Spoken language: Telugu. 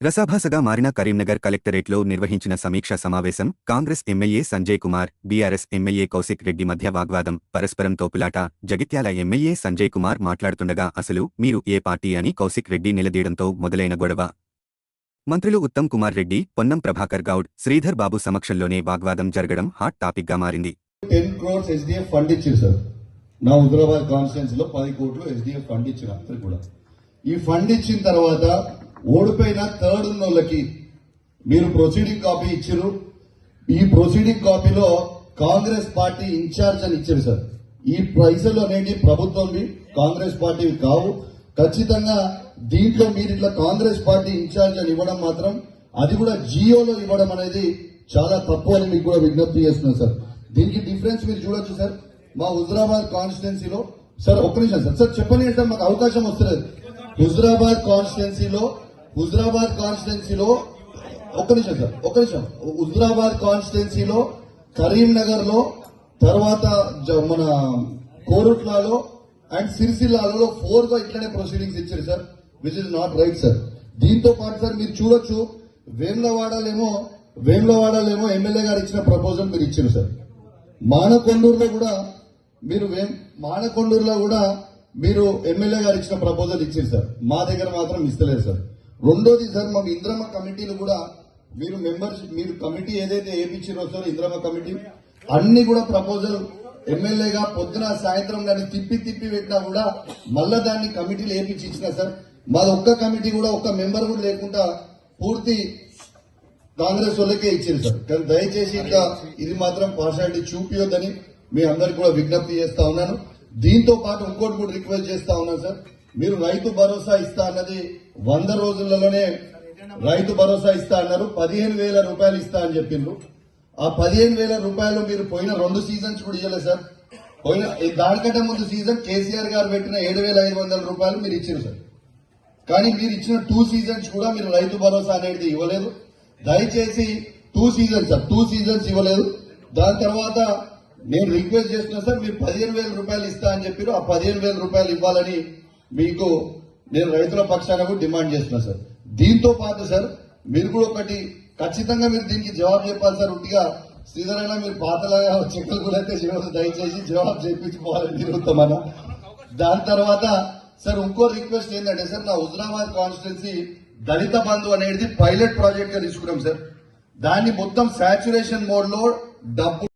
రసాభాసగా మారిన కరీంనగర్ కలెక్టరేట్లో నిర్వహించిన సమీక్షా సమావేశం Congress MLA Sanjay Kumar BRS MLA Kaushik Reddy మధ్య వాగ్వాదం పరస్పరం తోపులాట జగిత్యాల ఎమ్మెల్యే సంజయ్ కుమార్ మాట్లాడుతుండగా అసలు మీరు ఏ పార్టీ అని కౌశిక్ రెడ్డి నిలదీయడంతో మొదలైన గొడవ. మంత్రులు ఉత్తమ్ కుమార్ రెడ్డి పొన్నం ప్రభాకర్ గౌడ్ శ్రీధర్ బాబు సమక్షంలోనే వాగ్వాదం జరగడం హాట్ టాపిక్గా మారింది. ఫండ్ ఇచ్చారు నా పది కోట్లు ఎస్డిఎఫ్ ఫండ్ అందరు కూడా. ఈ ఫండ్ ఇచ్చిన తర్వాత ఓడిపోయిన థర్డ్ ఉన్న వాళ్ళకి మీరు ప్రొసీడింగ్ కాపీ ఇచ్చారు ఈ ప్రొసీడింగ్ కాపీలో కాంగ్రెస్ పార్టీ ఇన్ఛార్జ్ అని ఇచ్చారు సార్. ఈ పైసలు అనేది ప్రభుత్వంవి కాంగ్రెస్ పార్టీవి కావు. ఖచ్చితంగా దీంట్లో మీరు ఇట్లా కాంగ్రెస్ పార్టీ ఇన్ఛార్జ్ అని ఇవ్వడం మాత్రం అది కూడా జియోలో ఇవ్వడం అనేది చాలా తప్పు అని మీకు కూడా విజ్ఞప్తి చేస్తున్నాను సార్. దీనికి డిఫరెన్స్ మీరు చూడొచ్చు సార్. మా హుజరాబాద్ కాన్స్టిట్యున్సీలో సార్ ఒక్క నిమిషం సార్. సార్ చెప్పండి సార్ మాకు అవకాశం వస్తలేదు. హుజరాబాద్ కాన్స్టిట్యున్సీలో హుజరాబాద్ కాన్స్టిట్యున్సీలో ఒక్క నిమిషం సార్ ఒక్క నిమిషం. హుజరాబాద్ కాన్స్టిట్యున్సీలో కరీంనగర్లో తర్వాత జ- మన కోరుట్లలో అండ్ సిరిసిల్లాలో ఫోర్గా ఇట్లనే ప్రొసీడింగ్స్ ఇచ్చారు sir which is not right sir దీంతో పాటు సార్ మీరు చూడొచ్చు వేములవాడలేమో వేములవాడలేమో ఎమ్మెల్యే గారు ఇచ్చిన ప్రపోజల్ మీరు ఇచ్చారు సార్ మానకొండూరులో కూడా మీరు వేం మానకొండూరులో కూడా మీరు ఎమ్మెల్యే గారు ఇచ్చిన ప్రపోజల్ ఇచ్చారు సార్ మా దగ్గర మాత్రం ఇస్తలేదు సార్ రెండోది సార్ మా ఇంద్రమ్మ కమిటీలు కూడా మీరు మెంబర్స్ మీరు కమిటీ ఏదైతే ఏపించారో సార్ ఇంద్రమ్మ కమిటీ అన్ని కూడా ప్రపోజల్ ఎమ్మెల్యేగా పొద్దున సాయంత్రం దాన్ని తిప్పి తిప్పి పెట్టినా కూడా మళ్ళా దాన్ని కమిటీలు ఏపించి ఇచ్చిన సార్. మాది ఒక్క కమిటీ కూడా ఒక్క మెంబర్ కూడా లేకుండా పూర్తి కాంగ్రెస్ వాళ్ళకే ఇచ్చారు సార్. కానీ దయచేసి ఇంకా ఇది మాత్రం పార్షాలిటీ చూపియొద్దని మీ అందరికి కూడా విజ్ఞప్తి చేస్తా ఉన్నాను. దీంతో పాటు ఇంకోటి కూడా రిక్వెస్ట్ చేస్తా ఉన్నాను సార్. మీరు రైతు భరోసా ఇస్తా అన్నది వంద రోజులలోనే రైతు భరోసా ఇస్తా అన్నారు. పదిహేను వేల రూపాయలు ఇస్తా అని చెప్పిండ్రు. ఆ పదిహేను వేల రూపాయలు మీరు పోయిన రెండు సీజన్స్ కూడా ఇవ్వలేదు సార్. పోయిన దానికంటే ముందు సీజన్ కేసీఆర్ గారు పెట్టిన ఏడు వేల ఐదు వందల రూపాయలు మీరు ఇచ్చారు సార్. కానీ మీరు ఇచ్చిన టూ సీజన్స్ కూడా మీరు రైతు భరోసా అనేది ఇవ్వలేదు. దయచేసి two seasons sir two seasons ఇవ్వలేదు. దాని తర్వాత నేను రిక్వెస్ట్ చేస్తున్నా సార్ మీరు పదిహేను వేల రూపాయలు ఇస్తా అని చెప్పారు. ఆ పదిహేను వేల రూపాయలు ఇవ్వాలని మీకు నేను రైతుల పక్షాన కూడా డిమాండ్ చేస్తున్నా సార్. దీంతో పాటు సార్ మీరు కూడా ఒకటి ఖచ్చితంగా మీరు దీనికి జవాబు చెప్పాలి సార్. ఉట్టిగా శ్రీధర్ మీరు పాతలాగా చెక్కలు కూడా అయితే దయచేసి జవాబు చేయించుకోవాలని తిరుగుతామన్నా దాని తర్వాత సార్ ఇంకో రిక్వెస్ట్ ఏంటంటే సార్ నా హుజరాబాద్ కాన్స్టిట్యున్సీ దళిత బంధు అనేది పైలట్ ప్రాజెక్ట్గా తీసుకున్నాం సార్. దాన్ని మొత్తం సాచురేషన్ మోడ్లో డబ్బు